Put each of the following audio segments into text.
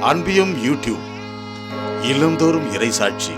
அன்பியும் YouTube இல்லந்தோறும் இறைசாட்சி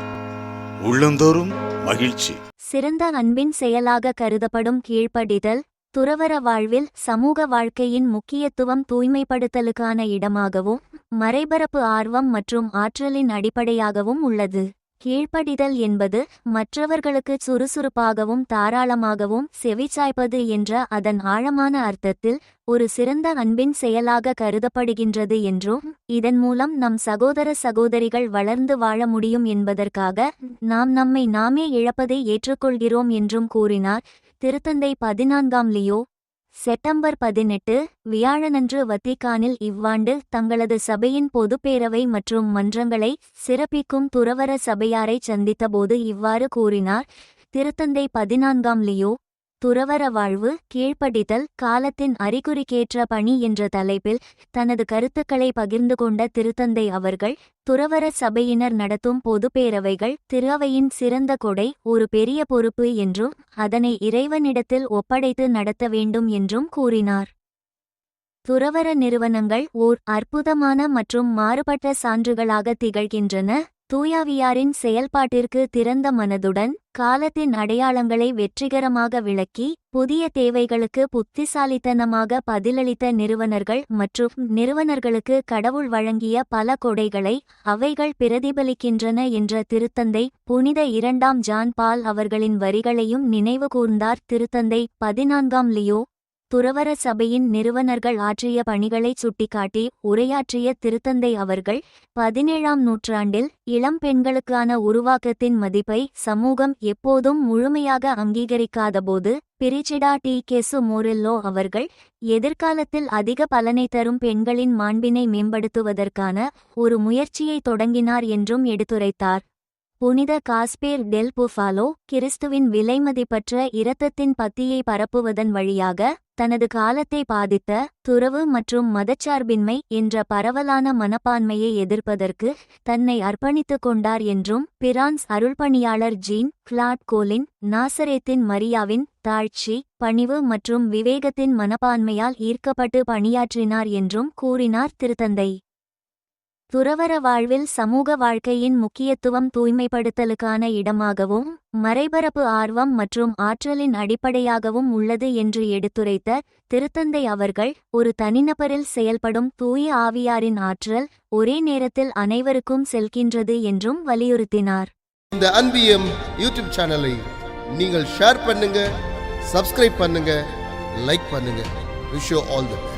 உள்ளந்தோறும் மகிழ்ச்சி. சிறந்த அன்பின் செயலாக கருதப்படும் கீழ்ப்படிதல் துறவற வாழ்வில் சமூக வாழ்க்கையின் முக்கியத்துவம் தூய்மைப்படுத்தலுக்கான இடமாகவும் மறைபரப்பு ஆர்வம் மற்றும் ஆற்றலின் அடிப்படையாகவும் உள்ளது. கீழ்ப்படிதல் என்பது மற்றவர்களுக்கு சுறுசுறுப்பாகவும் தாராளமாகவும் செவிச்சாய்ப்பது என்ற அதன் ஆழமான அர்த்தத்தில் ஒரு சிறந்த அன்பின் செயலாக கருதப்படுகின்றது என்றும் இதன் மூலம் நம் சகோதர சகோதரிகள் வளர்ந்து வாழ முடியும் என்பதற்காக நாம் நம்மை நாமே இழப்பதை ஏற்றுக்கொள்கிறோம் என்றும் கூறினார் திருத்தந்தை பதினான்காம் லியோ செப்டம்பர் பதினெட்டு வியாழனன்று வத்திக்கானில் இவ்வாண்டு தங்களது சபையின் பொதுப்பேரவை மற்றும் மன்றங்களை சிறப்பிக்கும் துறவற சபையாரை சந்தித்தபோது இவ்வாறு கூறினார். திருத்தந்தை பதினான்காம் லியோ துறவர வாழ்வு கீழ்ப்படிதல் காலத்தின் அறிகுறிக்கேற்ற பணி என்ற தலைப்பில் தனது கருத்துக்களை பகிர்ந்து கொண்ட திருத்தந்தை அவர்கள் துறவர சபையினர் நடத்தும் பொதுப்பேரவைகள் திருவையின் சிறந்த கொடை ஒரு பெரிய பொறுப்பு என்றும் அதனை இறைவனிடத்தில் ஒப்படைத்து நடத்த வேண்டும் என்றும் கூறினார். துறவற நிறுவனங்கள் ஓர் அற்புதமான மற்றும் மாறுபட்ட சான்றுகளாக திகழ்கின்றன. தூயாவியாரின் செயல்பாட்டிற்கு திறந்த மனதுடன் காலத்தின் அடையாளங்களை வெற்றிகரமாக விளக்கி புதிய தேவைகளுக்கு புத்திசாலித்தனமாக பதிலளித்த நிறுவனர்கள் மற்றும் நிறுவனர்களுக்கு கடவுள் வழங்கிய பல கொடைகளை அவைகள் பிரதிபலிக்கின்றன என்ற திருத்தந்தை புனித இரண்டாம் ஜான் பால் அவர்களின் வரிகளையும் நினைவு கூர்ந்தார். திருத்தந்தை பதினான்காம் லியோ துறவர சபையின் நிறுவனர்கள் ஆற்றிய பணிகளைச் சுட்டிக்காட்டி உரையாற்றிய திருத்தந்தை அவர்கள் பதினேழாம் நூற்றாண்டில் இளம் பெண்களுக்கான உருவாக்கத்தின் மதிப்பை சமூகம் எப்போதும் முழுமையாக அங்கீகரிக்காதபோது பிரிச்சிடா டி. கெசு மோரெல்லோ அவர்கள் எதிர்காலத்தில் அதிக பலனை தரும் பெண்களின் மாண்பினை மேம்படுத்துவதற்கான ஒரு முயற்சியை தொடங்கினார் என்றும் எடுத்துரைத்தார். புனித காஸ்பேர் டெல் புஃபாலோ கிறிஸ்துவின் விலைமதிப்பற்ற இரத்தத்தின் பத்தியை பரப்புவதன் வழியாக தனது காலத்தை பாதித்த துறவு மற்றும் மதச்சார்பின்மை என்ற பரவலான மனப்பான்மையை எதிர்ப்பதற்கு தன்னை அர்ப்பணித்துக் கொண்டார் என்றும் பிரான்ஸ் அருள்பணியாளர் ஜீன் கிளாட் கோலின் நாசரேத்தின் மரியாவின் தாழ்ச்சி பணிவு மற்றும் விவேகத்தின் மனப்பான்மையால் ஈர்க்கப்பட்டு பணியாற்றினார் என்றும் கூறினார் திருத்தந்தை. துறவற வாழ்வில் சமூக வாழ்க்கையின் முக்கியத்துவம் தூய்மைப்படுத்தலுக்கான இடமாகவும் மறைபரப்பு ஆர்வம் மற்றும் ஆற்றலின் அடிப்படையாகவும் உள்ளது என்று எடுத்துரைத்த திருத்தந்தை அவர்கள் ஒரு தனிநபரில் செயல்படும் தூய ஆவியாரின் ஆற்றல் ஒரே நேரத்தில் அனைவருக்கும் செல்கின்றது என்றும் வலியுறுத்தினார். இந்த அன்பியம் யூடியூப் சேனலை நீங்கள் ஷேர் பண்ணுங்க சப்ஸ்கிரைப் பண்ணுங்க லைக் பண்ணுங்க. Wish all the best